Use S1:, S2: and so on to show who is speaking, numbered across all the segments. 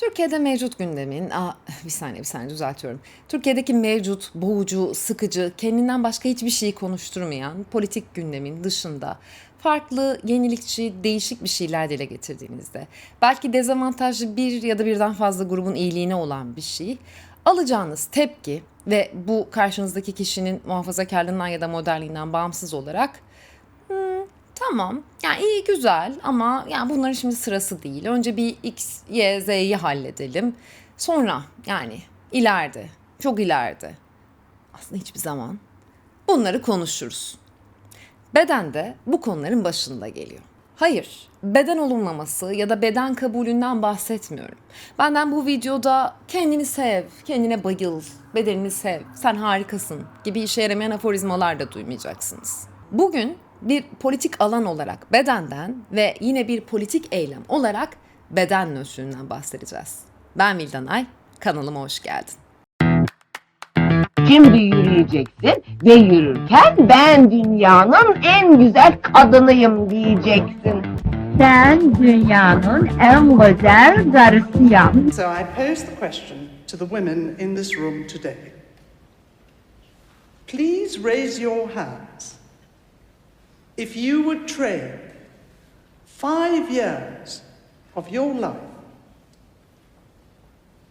S1: Türkiye'de mevcut gündemin, aa, bir saniye bir saniye düzeltiyorum. Türkiye'deki mevcut, boğucu, sıkıcı, kendinden başka hiçbir şeyi konuşturmayan politik gündemin dışında farklı, yenilikçi, değişik bir şeyler dile getirdiğinizde, belki dezavantajlı bir ya da birden fazla grubun iyiliğine olan bir şey, alacağınız tepki ve bu karşınızdaki kişinin muhafazakarlığından ya da modelliğinden bağımsız olarak Tamam. Yani iyi güzel ama yani bunların şimdi sırası değil. Önce bir X, Y, Z'yi halledelim. Sonra yani ileride, çok ileride. Aslında hiçbir zaman bunları konuşuruz. Beden de bu konuların başında geliyor. Hayır, beden olumlaması ya da beden kabulünden bahsetmiyorum. Benden bu videoda kendini sev, kendine bayıl, bedenini sev, sen harikasın gibi işe yaramayan aforizmalar da duymayacaksınız. Bugün bir politik alan olarak bedenden ve yine bir politik eylem olarak beden nötründen bahsedeceğiz. Ben Vildanay, kanalıma hoş geldin.
S2: Şimdi yürüyeceksin ve yürürken ben dünyanın en güzel kadınıyım diyeceksin.
S3: Sen dünyanın en güzel karısıyım.
S4: So I pose the question to the women in this room today. Please raise your hands if you would trade five years of your life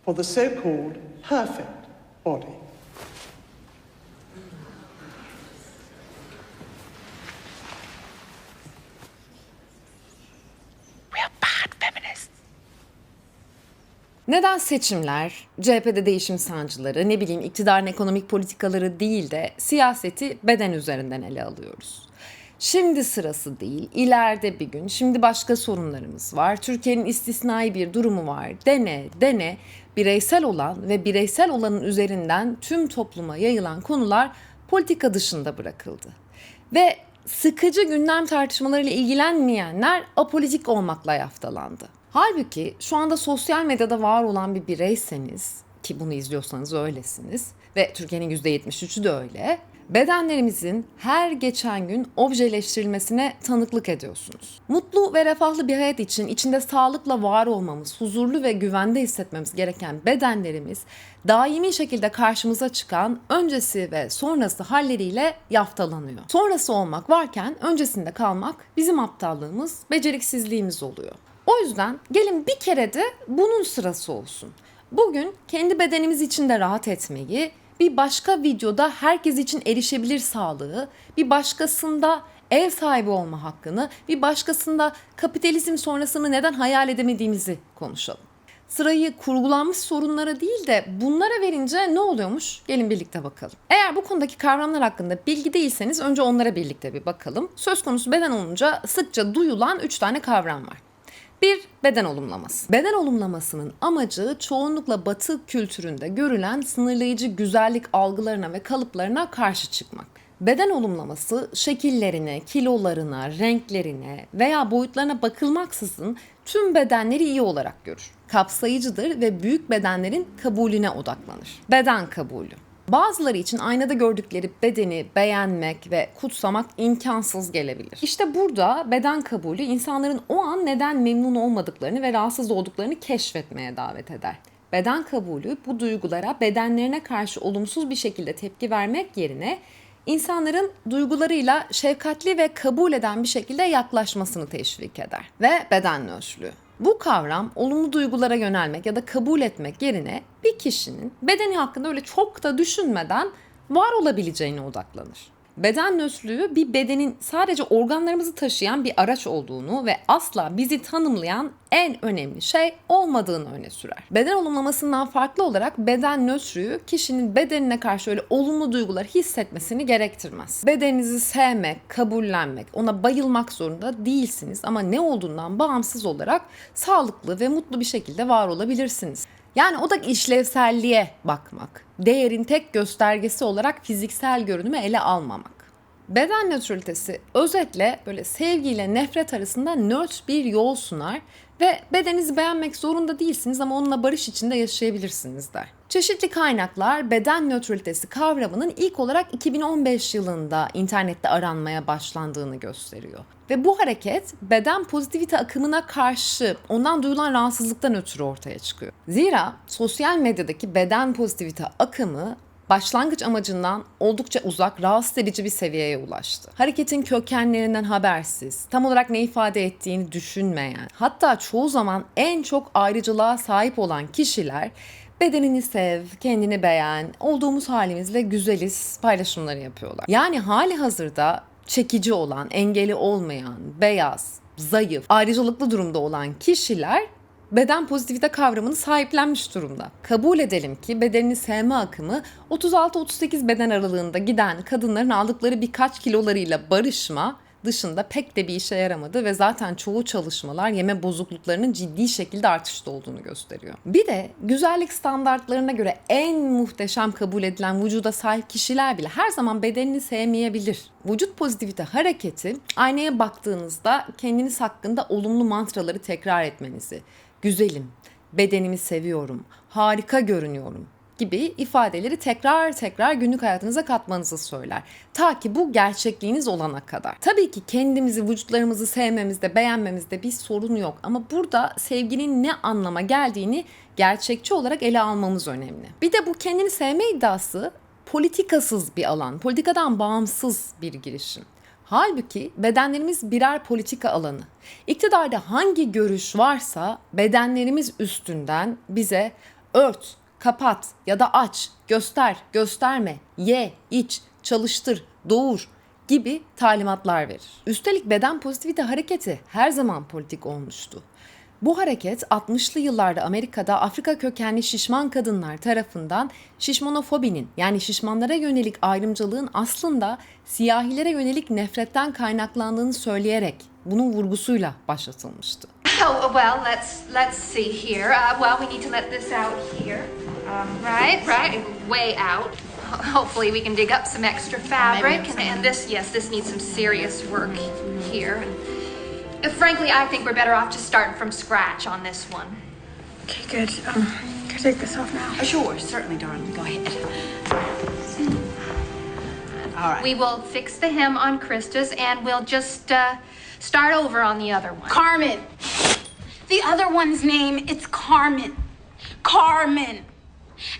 S4: for the so called perfect body.
S1: Neden seçimler, CHP'de değişim sancıları, ne bileyim iktidarın ekonomik politikaları değil de siyaseti beden üzerinden ele alıyoruz? Şimdi sırası değil, ileride bir gün, şimdi başka sorunlarımız var, Türkiye'nin istisnai bir durumu var, dene, dene, bireysel olan ve bireysel olanın üzerinden tüm topluma yayılan konular politika dışında bırakıldı. Ve sıkıcı gündem tartışmalarıyla ilgilenmeyenler apolitik olmakla yaftalandı. Halbuki şu anda sosyal medyada var olan bir bireyseniz ki bunu izliyorsanız öylesiniz ve Türkiye'nin %73'ü de öyle. Bedenlerimizin her geçen gün objeleştirilmesine tanıklık ediyorsunuz. Mutlu ve refahlı bir hayat için içinde sağlıkla var olmamız, huzurlu ve güvende hissetmemiz gereken bedenlerimiz daimi şekilde karşımıza çıkan öncesi ve sonrası halleriyle yaftalanıyor. Sonrası olmak varken öncesinde kalmak bizim aptallığımız, beceriksizliğimiz oluyor. O yüzden gelin bir kere de bunun sırası olsun. Bugün kendi bedenimiz için de rahat etmeyi, bir başka videoda herkes için erişebilir sağlığı, bir başkasında ev sahibi olma hakkını, bir başkasında kapitalizm sonrasını neden hayal edemediğimizi konuşalım. Sırayı kurgulanmış sorunlara değil de bunlara verince ne oluyormuş? Gelin birlikte bakalım. Eğer bu konudaki kavramlar hakkında bilgi değilseniz önce onlara birlikte bir bakalım. Söz konusu beden olunca sıkça duyulan 3 tane kavram var. Bir, beden olumlaması. Beden olumlamasının amacı çoğunlukla batı kültüründe görülen sınırlayıcı güzellik algılarına ve kalıplarına karşı çıkmak. Beden olumlaması şekillerine, kilolarına, renklerine veya boyutlarına bakılmaksızın tüm bedenleri iyi olarak görür. Kapsayıcıdır ve büyük bedenlerin kabulüne odaklanır. Beden kabulü. Bazıları için aynada gördükleri bedeni beğenmek ve kutsamak imkansız gelebilir. İşte burada beden kabulü insanların o an neden memnun olmadıklarını ve rahatsız olduklarını keşfetmeye davet eder. Beden kabulü bu duygulara bedenlerine karşı olumsuz bir şekilde tepki vermek yerine insanların duygularıyla şefkatli ve kabul eden bir şekilde yaklaşmasını teşvik eder. Ve beden nötrlüğü. Bu kavram olumlu duygulara yönelmek ya da kabul etmek yerine bir kişinin bedeni hakkında öyle çok da düşünmeden var olabileceğine odaklanır. Beden nötrlüğü bir bedenin sadece organlarımızı taşıyan bir araç olduğunu ve asla bizi tanımlayan en önemli şey olmadığını öne sürer. Beden olumlamasından farklı olarak beden nötrlüğü kişinin bedenine karşı öyle olumlu duygular hissetmesini gerektirmez. Bedeninizi sevmek, kabullenmek, ona bayılmak zorunda değilsiniz ama ne olduğundan bağımsız olarak sağlıklı ve mutlu bir şekilde var olabilirsiniz. Yani o da işlevselliğe bakmak. Değerin tek göstergesi olarak fiziksel görünümü ele almamak. Beden nötralitesi özetle böyle sevgiyle nefret arasında nötr bir yol sunar ve bedeninizi beğenmek zorunda değilsiniz ama onunla barış içinde yaşayabilirsiniz der. Çeşitli kaynaklar beden nötralitesi kavramının ilk olarak 2015 yılında internette aranmaya başlandığını gösteriyor. Ve bu hareket beden pozitivite akımına karşı ondan duyulan rahatsızlıktan ötürü ortaya çıkıyor. Zira sosyal medyadaki beden pozitivite akımı başlangıç amacından oldukça uzak, rahatsız edici bir seviyeye ulaştı. Hareketin kökenlerinden habersiz, tam olarak ne ifade ettiğini düşünmeyen, hatta çoğu zaman en çok ayrıcılığa sahip olan kişiler bedenini sev, kendini beğen, olduğumuz halimizle güzeliz paylaşımları yapıyorlar. Yani hali hazırda çekici olan, engeli olmayan, beyaz, zayıf, ayrıcalıklı durumda olan kişiler beden pozitivite kavramını sahiplenmiş durumda. Kabul edelim ki bedenini sevme akımı 36-38 beden aralığında giden kadınların aldıkları birkaç kilolarıyla barışma dışında pek de bir işe yaramadı ve zaten çoğu çalışmalar yeme bozukluklarının ciddi şekilde artışta olduğunu gösteriyor. Bir de güzellik standartlarına göre en muhteşem kabul edilen vücuda sahip kişiler bile her zaman bedenini sevmeyebilir. Vücut pozitivite hareketi aynaya baktığınızda kendiniz hakkında olumlu mantraları tekrar etmenizi, güzelim, bedenimi seviyorum, harika görünüyorum gibi ifadeleri tekrar tekrar günlük hayatınıza katmanızı söyler. Ta ki bu gerçekliğiniz olana kadar. Tabii ki kendimizi, vücutlarımızı sevmemizde, beğenmemizde bir sorun yok. Ama burada sevginin ne anlama geldiğini gerçekçi olarak ele almamız önemli. Bir de bu kendini sevme iddiası politikasız bir alan, politikadan bağımsız bir girişim. Halbuki bedenlerimiz birer politika alanı. İktidarda hangi görüş varsa bedenlerimiz üstünden bize ört, kapat ya da aç, göster, gösterme, ye, iç, çalıştır, doğur gibi talimatlar verir. Üstelik beden pozitivite hareketi her zaman politik olmuştu. Bu hareket 60'lı yıllarda Amerika'da Afrika kökenli şişman kadınlar tarafından şişmanofobinin yani şişmanlara yönelik ayrımcılığın aslında siyahilere yönelik nefretten kaynaklandığını söyleyerek bunun vurgusuyla başlatılmıştı.
S5: Oh, well, let's let's see here. Uh, well, we need to let this out here. Um, right, right, way out. Hopefully, we can dig up some extra fabric, and, and this, yes, this needs some serious work here. And, uh, frankly, I think we're better off just starting from scratch on this one.
S6: Okay, good. Um, can I take this off now?
S7: Sure, certainly, darling. Go ahead. All right.
S5: We will fix the hem on Krista's, and we'll just uh, start over on the other one.
S6: Carmen. The other one's name, it's Carmen. Carmen.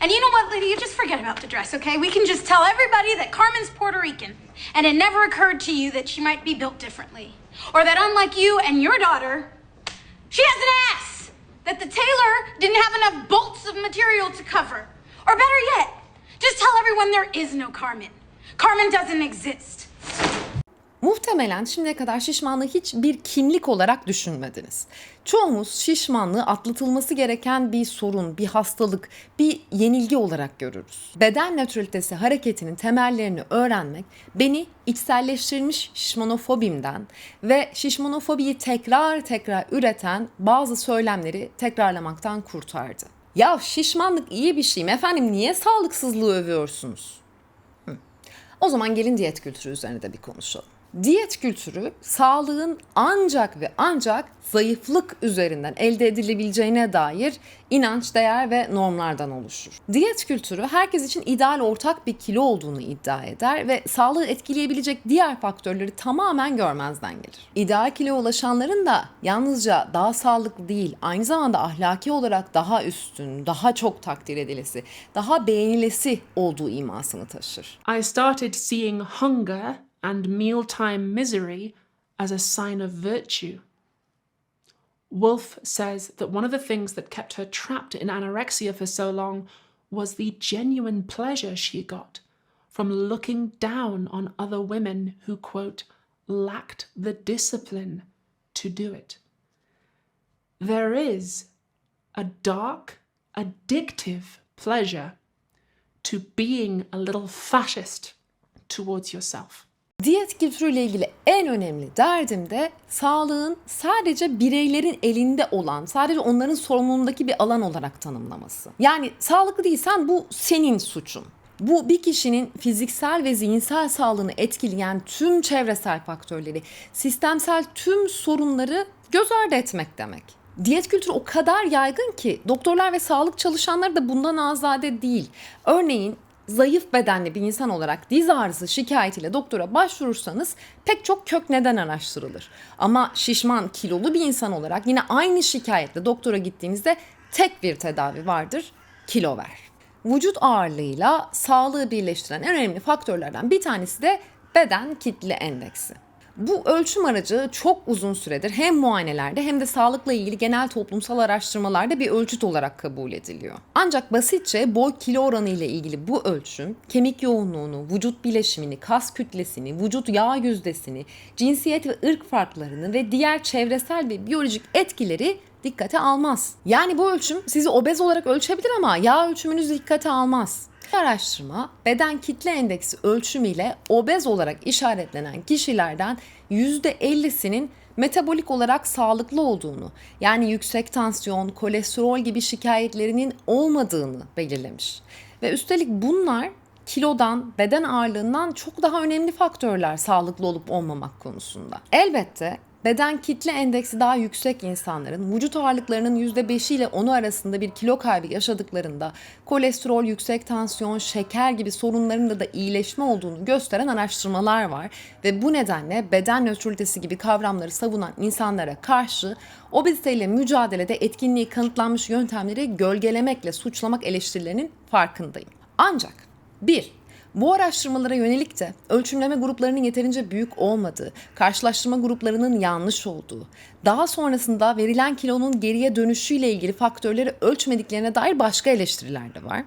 S6: And you know what, Lydia? You just forget about the dress, okay? We can just tell everybody that Carmen's Puerto Rican, and it never occurred to you that she might be built differently. Or that unlike you and your daughter, she has an ass! That the tailor didn't have enough bolts of material to cover. Or better yet, just tell everyone there is no Carmen. Carmen doesn't exist.
S1: Muhtemelen şimdiye kadar şişmanlığı hiç bir kimlik olarak düşünmediniz. Çoğumuz şişmanlığı atlatılması gereken bir sorun, bir hastalık, bir yenilgi olarak görürüz. Beden nötralitesi hareketinin temellerini öğrenmek beni içselleştirilmiş şişmanofobimden ve şişmanofobiyi tekrar tekrar üreten bazı söylemleri tekrarlamaktan kurtardı. Ya şişmanlık iyi bir şey mi? Efendim niye sağlıksızlığı övüyorsunuz? O zaman gelin diyet kültürü üzerine de bir konuşalım. Diyet kültürü sağlığın ancak ve ancak zayıflık üzerinden elde edilebileceğine dair inanç, değer ve normlardan oluşur. Diyet kültürü herkes için ideal ortak bir kilo olduğunu iddia eder ve sağlığı etkileyebilecek diğer faktörleri tamamen görmezden gelir. İdeal kilo ulaşanların da yalnızca daha sağlıklı değil, aynı zamanda ahlaki olarak daha üstün, daha çok takdir edilesi, daha beğenilesi olduğu imasını taşır.
S8: I started seeing hunger and mealtime misery as a sign of virtue. Wolf says that one of the things that kept her trapped in anorexia for so long was the genuine pleasure she got from looking down on other women who, quote, lacked the discipline to do it. There is a dark, addictive pleasure to being a little fascist towards yourself.
S1: Diyet kültürüyle ilgili en önemli derdim de sağlığın sadece bireylerin elinde olan, sadece onların sorumluluğundaki bir alan olarak tanımlaması. Yani sağlıklı değilsen bu senin suçun. Bu bir kişinin fiziksel ve zihinsel sağlığını etkileyen tüm çevresel faktörleri, sistemsel tüm sorunları göz ardı etmek demek. Diyet kültürü o kadar yaygın ki doktorlar ve sağlık çalışanları da bundan azade değil. Örneğin zayıf bedenli bir insan olarak diz ağrısı şikayetiyle doktora başvurursanız pek çok kök neden araştırılır. Ama şişman, kilolu bir insan olarak yine aynı şikayetle doktora gittiğinizde tek bir tedavi vardır, kilo ver. Vücut ağırlığıyla sağlığı birleştiren en önemli faktörlerden bir tanesi de beden kitle endeksi. Bu ölçüm aracı çok uzun süredir hem muayenelerde hem de sağlıkla ilgili genel toplumsal araştırmalarda bir ölçüt olarak kabul ediliyor. Ancak basitçe boy kilo oranı ile ilgili bu ölçüm kemik yoğunluğunu, vücut bileşimini, kas kütlesini, vücut yağ yüzdesini, cinsiyet ve ırk farklarını ve diğer çevresel ve biyolojik etkileri dikkate almaz. Yani bu ölçüm sizi obez olarak ölçebilir ama yağ ölçümünüzü dikkate almaz. Bir araştırma beden kitle endeksi ölçümüyle obez olarak işaretlenen kişilerden %50'sinin metabolik olarak sağlıklı olduğunu, yani yüksek tansiyon, kolesterol gibi şikayetlerinin olmadığını belirlemiş. Ve üstelik bunlar kilodan, beden ağırlığından çok daha önemli faktörler sağlıklı olup olmamak konusunda. Elbette beden kitle endeksi daha yüksek insanların vücut ağırlıklarının %5 ile 10'u arasında bir kilo kaybı yaşadıklarında kolesterol, yüksek tansiyon, şeker gibi sorunlarında da iyileşme olduğunu gösteren araştırmalar var ve bu nedenle beden nötralitesi gibi kavramları savunan insanlara karşı obeziteyle mücadelede etkinliği kanıtlanmış yöntemleri gölgelemekle suçlamak eleştirilerinin farkındayım. Ancak 1. Bu araştırmalara yönelik de ölçümleme gruplarının yeterince büyük olmadığı, karşılaştırma gruplarının yanlış olduğu, daha sonrasında verilen kilonun geriye dönüşüyle ilgili faktörleri ölçmediklerine dair başka eleştiriler de var.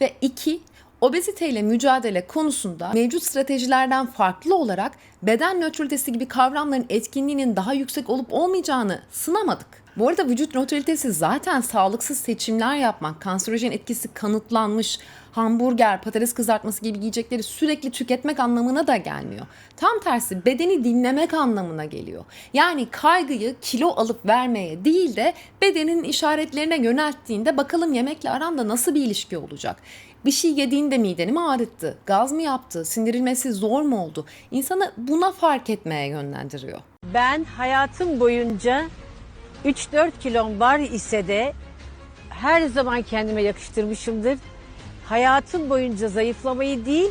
S1: Ve iki, obeziteyle mücadele konusunda mevcut stratejilerden farklı olarak beden nötralitesi gibi kavramların etkinliğinin daha yüksek olup olmayacağını sınamadık. Bu arada vücut nötralitesi zaten sağlıksız seçimler yapmak, kanserojen etkisi kanıtlanmış, hamburger, patates kızartması gibi yiyecekleri sürekli tüketmek anlamına da gelmiyor. Tam tersi bedeni dinlemek anlamına geliyor. Yani kaygıyı kilo alıp vermeye değil de bedenin işaretlerine yönelttiğinde bakalım yemekle aranda nasıl bir ilişki olacak? Bir şey yediğinde mideni mi ağrıttı? Gaz mı yaptı? Sindirilmesi zor mu oldu? İnsanı buna fark etmeye yönlendiriyor.
S9: Ben hayatım boyunca 3-4 kilom var ise de her zaman kendime yakıştırmışımdır. Hayatım boyunca zayıflamayı değil,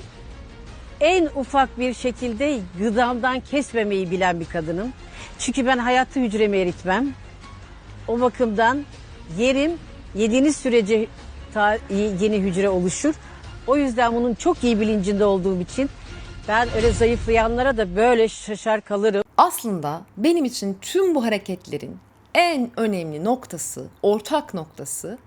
S9: en ufak bir şekilde gıdamdan kesmemeyi bilen bir kadınım. Çünkü ben hayatta hücremi eritmem. O bakımdan yerim yediğiniz sürece yeni hücre oluşur. O yüzden bunun çok iyi bilincinde olduğum için ben öyle zayıflayanlara da böyle şaşar kalırım.
S1: Aslında benim için tüm bu hareketlerin en önemli noktası, ortak noktası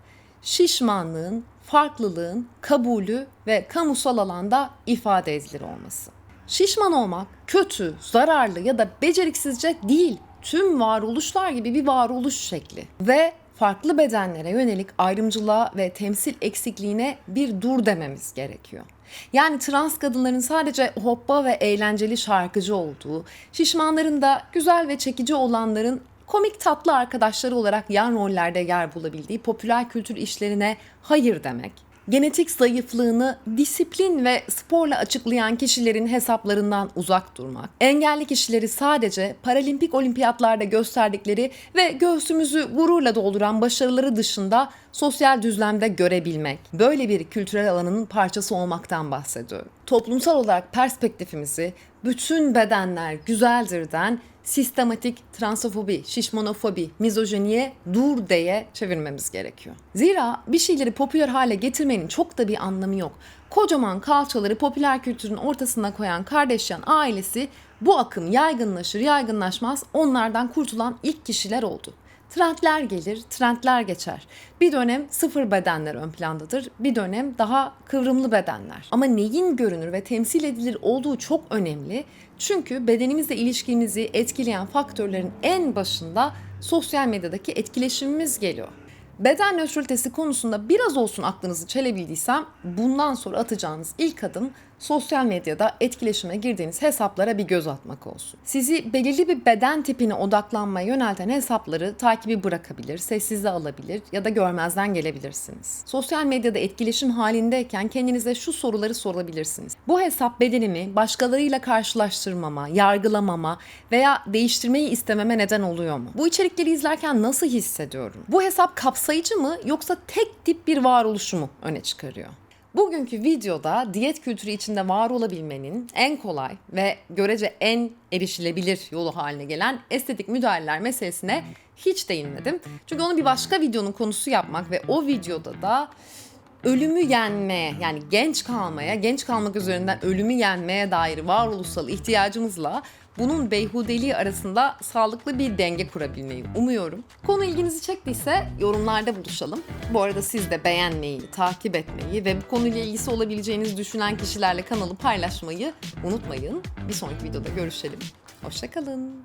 S1: şişmanlığın, farklılığın kabulü ve kamusal alanda ifade edilir olması. Şişman olmak kötü, zararlı ya da beceriksizce değil, tüm varoluşlar gibi bir varoluş şekli ve farklı bedenlere yönelik ayrımcılığa ve temsil eksikliğine bir dur dememiz gerekiyor. Yani trans kadınların sadece hoppa ve eğlenceli şarkıcı olduğu, şişmanların da güzel ve çekici olanların komik tatlı arkadaşları olarak yan rollerde yer bulabildiği popüler kültür işlerine hayır demek. Genetik zayıflığını disiplin ve sporla açıklayan kişilerin hesaplarından uzak durmak. Engelli kişileri sadece paralimpik olimpiyatlarda gösterdikleri ve göğsümüzü gururla dolduran başarıları dışında sosyal düzlemde görebilmek. Böyle bir kültürel alanın parçası olmaktan bahsediyorum. Toplumsal olarak perspektifimizi bütün bedenler güzeldirden sistematik transofobi, şişmanofobi, mizojeniye dur diye çevirmemiz gerekiyor. Zira bir şeyleri popüler hale getirmenin çok da bir anlamı yok. Kocaman kalçaları popüler kültürün ortasına koyan Kardashian ailesi bu akım yaygınlaşır yaygınlaşmaz onlardan kurtulan ilk kişiler oldu. Trendler gelir, trendler geçer. Bir dönem sıfır bedenler ön plandadır, bir dönem daha kıvrımlı bedenler. Ama neyin görünür ve temsil edilir olduğu çok önemli. Çünkü bedenimizle ilişkimizi etkileyen faktörlerin en başında sosyal medyadaki etkileşimimiz geliyor. Beden nötralitesi konusunda biraz olsun aklınızı çelebildiysem bundan sonra atacağınız ilk adım sosyal medyada etkileşime girdiğiniz hesaplara bir göz atmak olsun. Sizi belirli bir beden tipine odaklanmaya yönelten hesapları takibi bırakabilir, sessize alabilir ya da görmezden gelebilirsiniz. Sosyal medyada etkileşim halindeyken kendinize şu soruları sorabilirsiniz. Bu hesap bedenimi başkalarıyla karşılaştırmama, yargılamama veya değiştirmeyi istememe neden oluyor mu? Bu içerikleri izlerken nasıl hissediyorum? Bu hesap kapsayıcı mı yoksa tek tip bir varoluşu mu öne çıkarıyor? Bugünkü videoda diyet kültürü içinde var olabilmenin en kolay ve görece en erişilebilir yolu haline gelen estetik müdahaleler meselesine hiç değinmedim. Çünkü onu bir başka videonun konusu yapmak ve o videoda da ölümü yenmeye yani genç kalmaya, genç kalmak üzerinden ölümü yenmeye dair varoluşsal ihtiyacımızla bunun beyhudeliği arasında sağlıklı bir denge kurabilmeyi umuyorum. Konu ilginizi çektiyse yorumlarda buluşalım. Bu arada siz de beğenmeyi, takip etmeyi ve bu konuyla ilgisi olabileceğiniz düşünen kişilerle kanalı paylaşmayı unutmayın. Bir sonraki videoda görüşelim. Hoşçakalın.